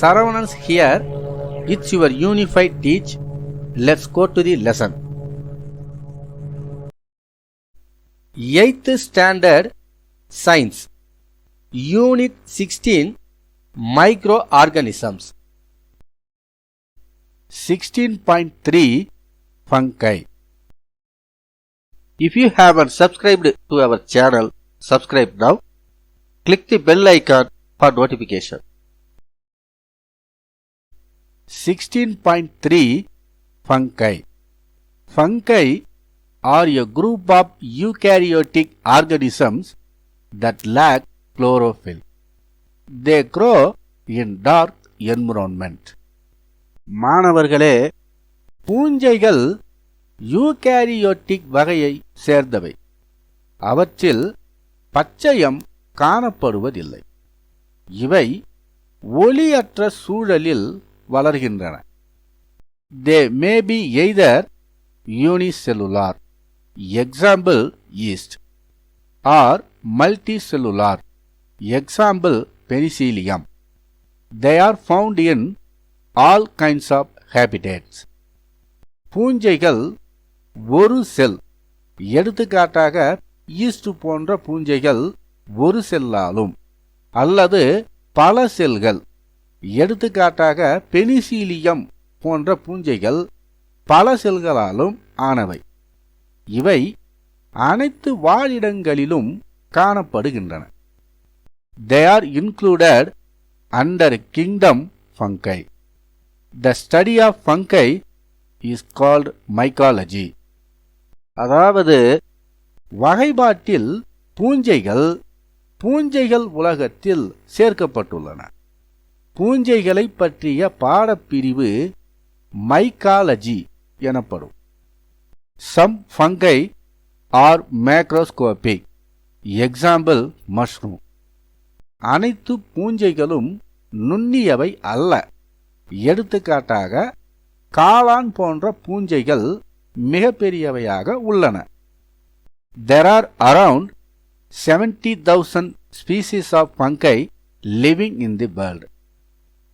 Saravanans here. It's your unified teach. Let's go to the lesson. 8th Standard Science Unit 16 Microorganisms 16.3 Fungi If you haven't subscribed to our channel, subscribe now. Click the bell icon for notification. 16.3 Fungi Fungi are a group of eukaryotic organisms that lack chlorophyll. They grow in dark environment. மாணவர்களே பூஞ்சைகள் eukaryotic வகையை சேர்ந்தவை அவற்றில் பச்சையம் காணப்படுவதில்லை இவை ஒளியற்ற சூழலில் வளர்கின்றன. They may be either unicellular example yeast or multicellular example penicillium they are found in all kinds of habitats பூஞ்சைகள் ஒரு செல். எடுத்துக்காட்டாக ஈஸ்ட் போன்ற பூஞ்சைகள் ஒரு செல்லாலும் அல்லது பல செல்கள். எடுத்துக்காட்டாக பெனிசீலியம் போன்ற பூஞ்சைகள் பல செல்களாலும் ஆனவை. இவை அனைத்து வாழிடங்களிலும் காணப்படுகின்றன. They are included under kingdom fungi the study of fungi is called mycology அதாவது வகைப்பாட்டில் பூஞ்சைகள் பூஞ்சைகள் உலகத்தில் சேர்க்கப்பட்டுள்ளன. பூஞ்சைகளை பற்றிய பாடப்பிரிவு மைக்காலஜி எனப்படும். Some fungi are macroscopic example mushroom அனைத்து பூஞ்சைகளும் நுண்ணியவை அல்ல. எடுத்துக்காட்டாக காளான் போன்ற பூஞ்சைகள் மிகப்பெரியவையாக உள்ளன. There are around seventy thousand species of fungi living in the world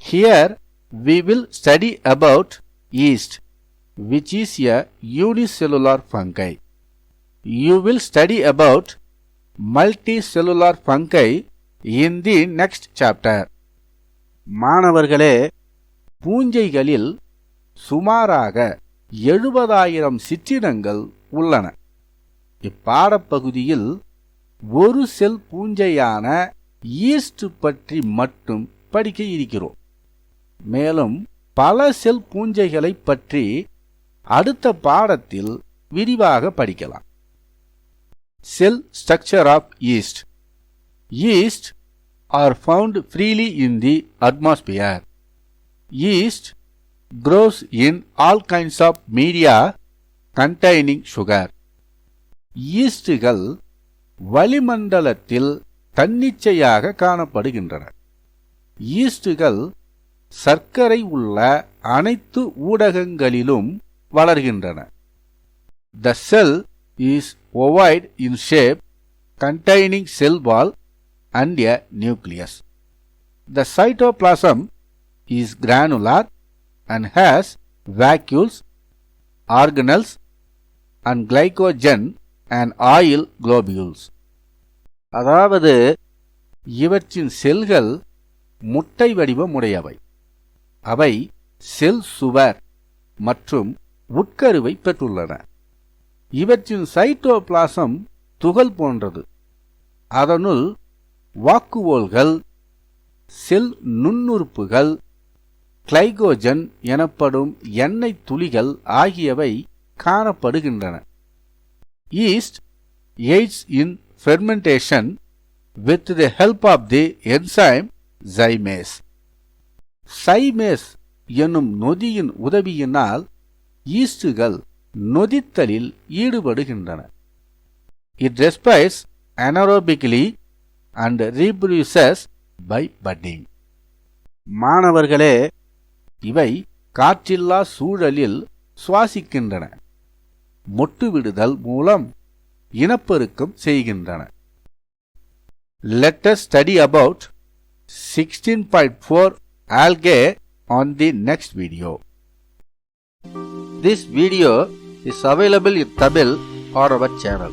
Here we will study about yeast, which is a unicellular fungi. You will study about multicellular fungi in the next chapter. மாணவர்களே பூஞ்சைகளில் சுமாராக எழுபதாயிரம் சிற்றினங்கள் உள்ளன இப்பாடப்பகுதியில் ஒரு செல் பூஞ்சையான east பற்றி மட்டும் படிக்க இருக்கிறோம் மேலும் பல செல் பூஞ்சைகளை பற்றி அடுத்த பாடத்தில் விரிவாக படிக்கலாம். Cell structure of yeast yeast are found freely in the atmosphere yeast grows in all kinds of media containing sugar. ஈஸ்டுகள் வளிமண்டலத்தில் தன்னிச்சையாக காணப்படுகின்றன. ஈஸ்டுகள் சர்க்கரை உள்ள அனைத்து ஊடகங்களிலும் வளர்கின்றன. The cell is ovoid in shape containing cell wall and a nucleus the cytoplasm is granular and has vacuoles organelles and glycogen and oil globules அதாவது இவற்றின் செல்கள் முட்டை வடிவம் உடையவை. அவை செல் சுவர் மற்றும் உட்கருவை பெற்றுள்ளன. இவற்றின் சைட்டோபிளாசம் துகள் போன்றது. அதனுள் வாக்குவோல்கள் செல் நுண்ணுறுப்புகள் கிளைகோஜன் எனப்படும் எண்ணெய் துளிகள் ஆகியவை காணப்படுகின்றன. Yeast aids in fermentation with the help of the enzyme zymase zymase என்னும் நொதியின் உதவியினால் ஈஸ்டுகள் நொதித்தலில் ஈடுபடுகின்றன. It respires anaerobically and reproduces by budding மாணவர்களே இவை காற்றில்லா சூழலில் சுவாசிக்கின்றன. மொட்டுவிடுதல் மூலம் இனப்பெருக்கம் செய்கின்றன. Let us study about sixteen point four algae on the next video. This video is available in Tamil on our channel.